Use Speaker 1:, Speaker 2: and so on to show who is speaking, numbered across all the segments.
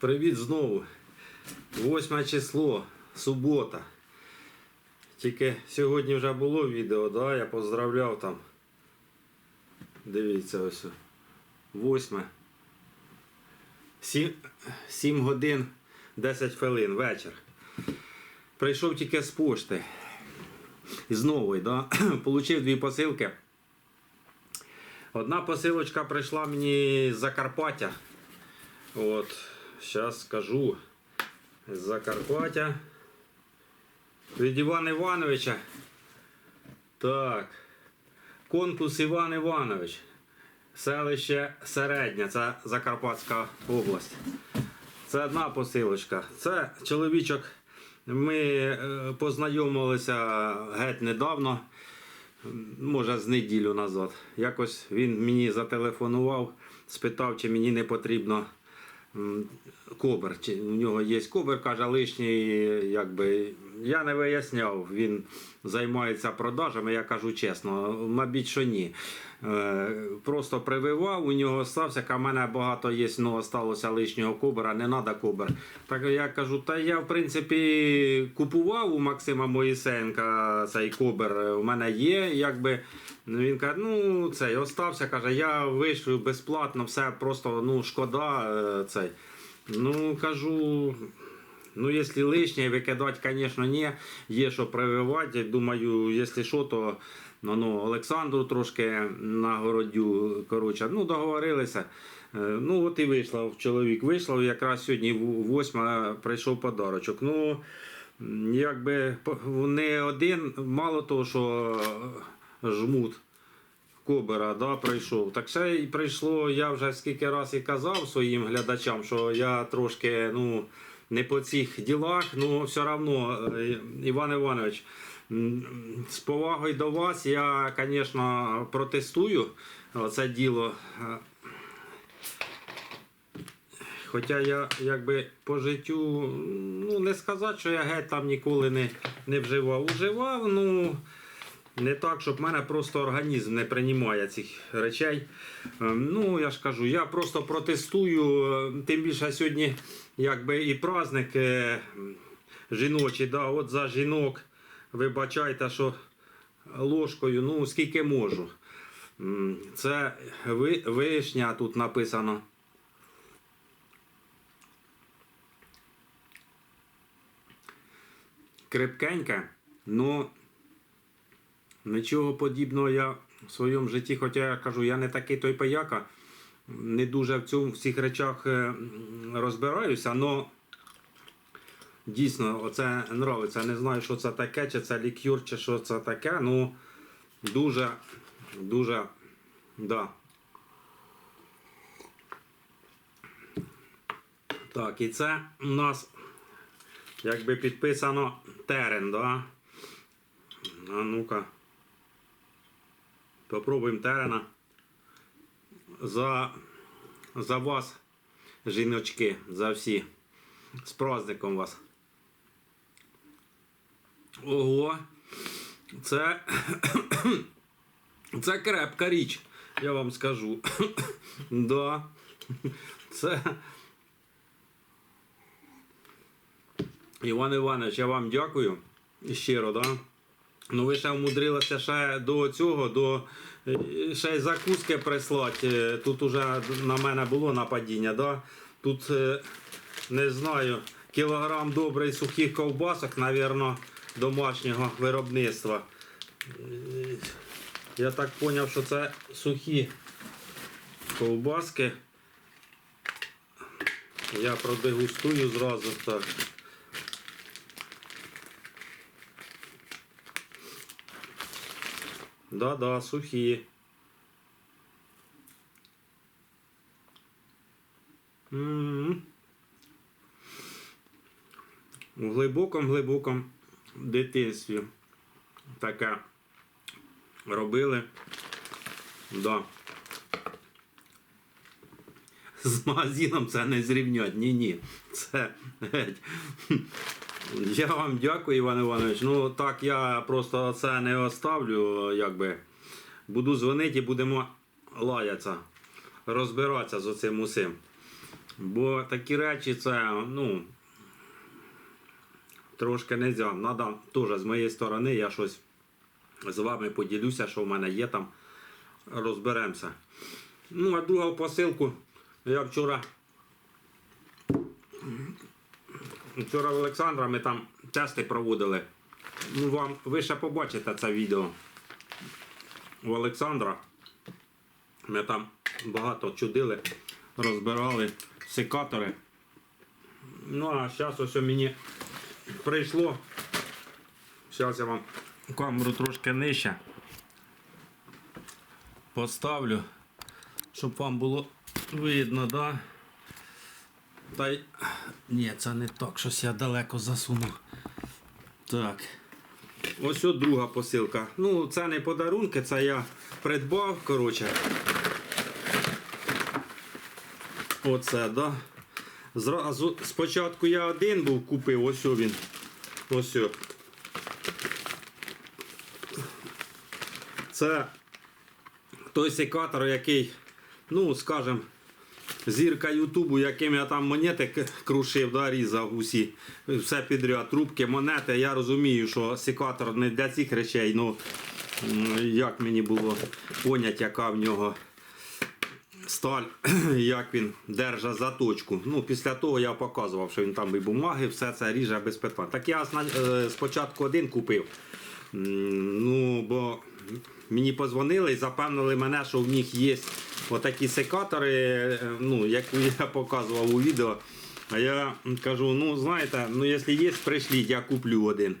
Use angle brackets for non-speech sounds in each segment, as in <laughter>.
Speaker 1: Привіт знову. 8 число, субота. Тільки сьогодні вже було відео, да? я поздравляв там. Дивіться ось. 8. 7, 7 годин 10 хвилин вечір. Прийшов тільки з пошти. З нової, да? <clears throat> Получив дві посилки. Одна посилочка прийшла мені з Закарпаття. От, зараз скажу. Закарпаття. Від Івана Івановича. Так. Конкурс Іван Іванович. Селище Середня, це Закарпатська область. Це одна посилочка. Це чоловічок. Ми е, познайомилися геть недавно, може з неділю назад. Якось він мені зателефонував, спитав, чи мені не потрібно кобер. У нього є кобер, каже, лишній, якби. Я не виясняв, він займається продажами, я кажу чесно, мабуть, що ні. Е, Просто прививав, у нього стався, а в мене багато є, ну, осталося лишнього кобера, не треба кобер. Так я кажу, та я в принципі купував у Максима Моїсенка цей кобер, у мене є, якби. Ну, Він каже, ну цей остався, каже, я вийшов безплатно, все просто ну, шкода е, цей. Ну, кажу, ну, якщо лишнє викидати, звісно, ні. Є що прививати. Думаю, якщо що, то ну, ну, Олександру трошки нагородю. Коротше, ну, договорилися. Е, Ну, от і вийшло. Чоловік вийшов, якраз сьогодні восьма прийшов подарочок. Ну, якби не один, мало того, що жмут. Кобера да, прийшов. Так ще й прийшло, я вже скільки раз і казав своїм глядачам, що я трошки ну, не по цих ділах, ну все одно, е, Іван Іванович, з повагою до вас я, звісно, протестую це діло. Хоча я якби по життю, ну не сказати, що я геть там ніколи не, не вживав. Уживав, ну не так, щоб в мене просто організм не приймає цих речей. Е, Ну, я ж кажу, я просто протестую. е, Тим більше сьогодні якби і праздник е, жіночий, да, от за жінок. Вибачайте, що ложкою, ну скільки можу. Це ви- вишня тут написано. Крепкеньке, ну нічого подібного я в своєму житті, хоча я кажу, я не такий той паяка, не дуже в цьому в цих речах е, розбираюся, але дійсно оце нравиться. Не знаю, що це таке, чи це лікюр, чи що це таке. Ну дуже, дуже, да. Так, і це у нас якби підписано терен, да? А ну-ка. Попробуємо терена. За, за вас, жіночки, за всі. З праздником вас. Ого. Це, <coughs> це крепка річ, я вам скажу. <coughs> да. Це. Іван Іванович, я вам дякую щиро, да? Ну ви ще вмудрилися ще до цього, до е, ще й закуски прислати. Е, Тут уже на мене було нападіння, да? Тут е, не знаю, кілограм добрий сухих ковбасок, навірно, домашнього виробництва. Я так зрозумів, що це сухі ковбаски. Я продегустую зразу так. Да-да, сухі. М. У глибокому-глибокому дитинстві таке робили. Да. З магазином це не зрівнять. Ні-ні. Це <laughs> геть. Я вам дякую, Іван Іванович. Ну так я просто це не оставлю, якби. Буду дзвонити і будемо лаятися, розбиратися з оцим усім. Бо такі речі це, ну, трошки не можна. Надо теж з моєї сторони я щось з вами поділюся, що в мене є там. Розберемося. Ну, а другу посилку я вчора. Вчора в Олександра ми там тести проводили. Ну, вам ви ще побачите це відео у Олександра. Ми там багато чудили, розбирали секатори. Ну а зараз ось мені прийшло. Зараз я вам камеру трошки нижче поставлю, щоб вам було видно, да? Та й. Ні, це не так, щось я далеко засунув. Так. Ось от друга посилка. Ну, це не подарунки, це я придбав, коротше. Оце, да. Зразу спочатку я один був купив, ось о він. Ось. Це той секатор, який, ну, скажем, зірка Ютубу, яким я там монети крушив, да, різав усі, все підряд, трубки, монети. Я розумію, що секатор не для цих речей, ну як мені було понять, яка в нього сталь, <clears throat> як він держа заточку. Ну, після того я показував, що він там і бумаги, все це ріже без питань. Так я е, спочатку один купив. Ну, бо мені позвонили і запевнили мене, що в них є отакі секатори, е, ну, як <laughs> я показував у відео. А я кажу, ну знаєте, ну якщо є, пришліть, я куплю один.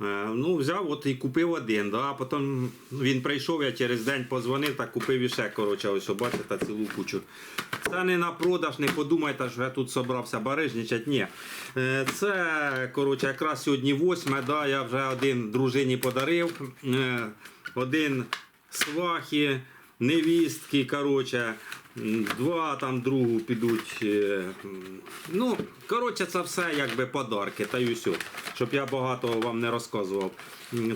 Speaker 1: Е, Ну, взяв от і купив один. Да? Потім він прийшов, я через день позвонив та купив іще, коротше, ось бачите, цілу кучу. Це не на продаж, не подумайте, що я тут собрався барижничать. Ні. Е, Це, коротше, якраз сьогодні восьме, да? я вже один дружині подарив, один свахи, невістки, коротше. Два там другу підуть. е, Ну, коротше, це все якби подарки, та й усьо, щоб я багато вам не розказував.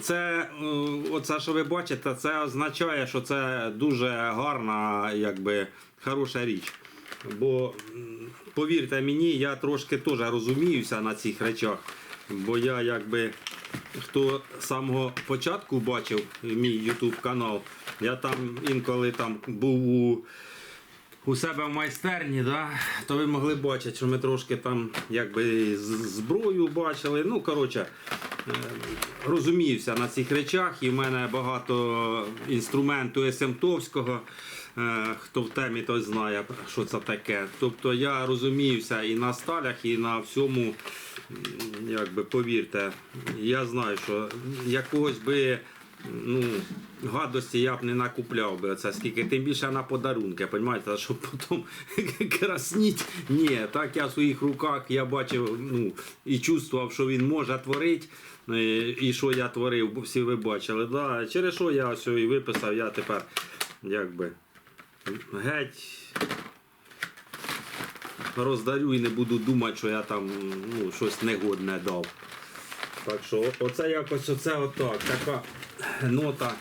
Speaker 1: Це, е, оце, що ви бачите, це означає, що це дуже гарна, якби, хороша річ. Бо повірте мені, я трошки теж розуміюся на цих речах. Бо я якби хто з самого початку бачив мій YouTube канал, я там інколи там був у, у себе в майстерні, да, то ви могли бачити, що ми трошки там якби зброю бачили. Ну, коротше, е, розуміюся на цих речах, і в мене багато інструменту СМТовського. Е, Хто в темі, той знає, що це таке. Тобто я розуміюся і на сталях, і на всьому, якби повірте, я знаю, що якогось би ну, гадості я б не накупляв би оце скільки, тим більше на подарунки, розумієте, щоб потім <laughs> красніть. Ні, так я в своїх руках я бачив ну, і чувствував, що він може творити. е, І що я творив, бо всі ви бачили. Да. Через що я ось і виписав, я тепер якби геть роздарю і не буду думати, що я там ну, щось негодне дав. Так що оце якось оце отак. Така нота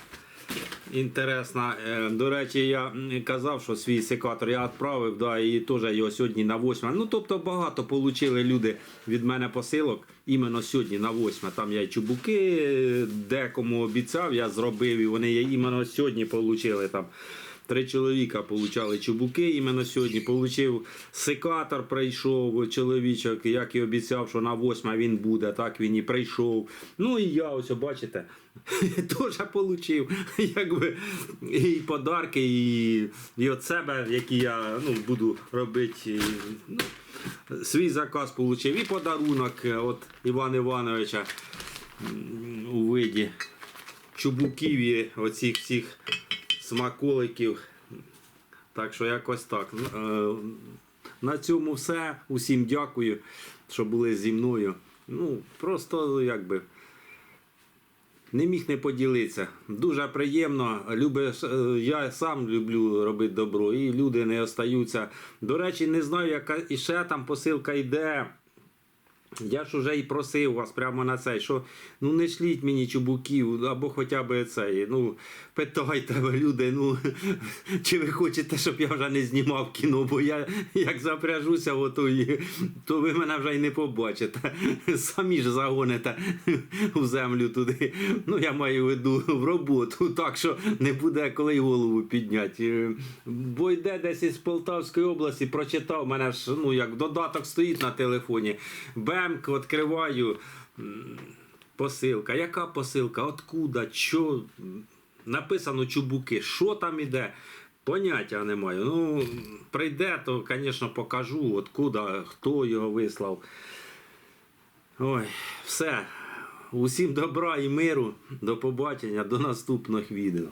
Speaker 1: інтересна. Е, До речі, я казав, що свій секатор я відправив, да, і теж його сьогодні на 8. Ну, тобто багато отримали люди від мене посилок іменно сьогодні на 8. Там я й чубуки декому обіцяв, я зробив, і вони іменно сьогодні отримали там. Три чоловіка получали чубуки іменно сьогодні. Получив секатор, прийшов чоловічок, як і обіцяв, що на 8 він буде, так він і прийшов. Ну і я ось бачите, <laughs> теж отримав якби, і подарки, і, і від себе, які я ну, буду робити. Ну, свій заказ отримав і подарунок від Івана Івановича у виді чубуків і оцих всіх смаколиків. Так що якось так. Е, На цьому все. Усім дякую, що були зі мною. Ну, просто якби. Не міг не поділитися. Дуже приємно. Любиш, е, я сам люблю робити добро, і люди не остаються. До речі, не знаю, яка іще там посилка йде. Я ж уже і просив вас прямо на цей, що ну не шліть мені чубуків, або хоча б цей. Ну, питайте люди, ну <laughs> чи ви хочете, щоб я вже не знімав кіно, бо я як запряжуся, ото, то ви мене вже й не побачите. <laughs> Самі ж загоните <laughs> в землю туди. Ну, я маю в виду в роботу, так що не буде коли й голову підняти. Е, Бо йде десь із Полтавської області, прочитав, мене ж ну як додаток стоїть на телефоні. Бемк, відкриваю. Посилка. Яка посилка? Откуда? Що? Написано чубуки. Що там іде? Поняття не маю. Ну, прийде, то, звісно, покажу, откуда, хто його вислав. Ой, все. Усім добра і миру. До побачення, до наступних відео.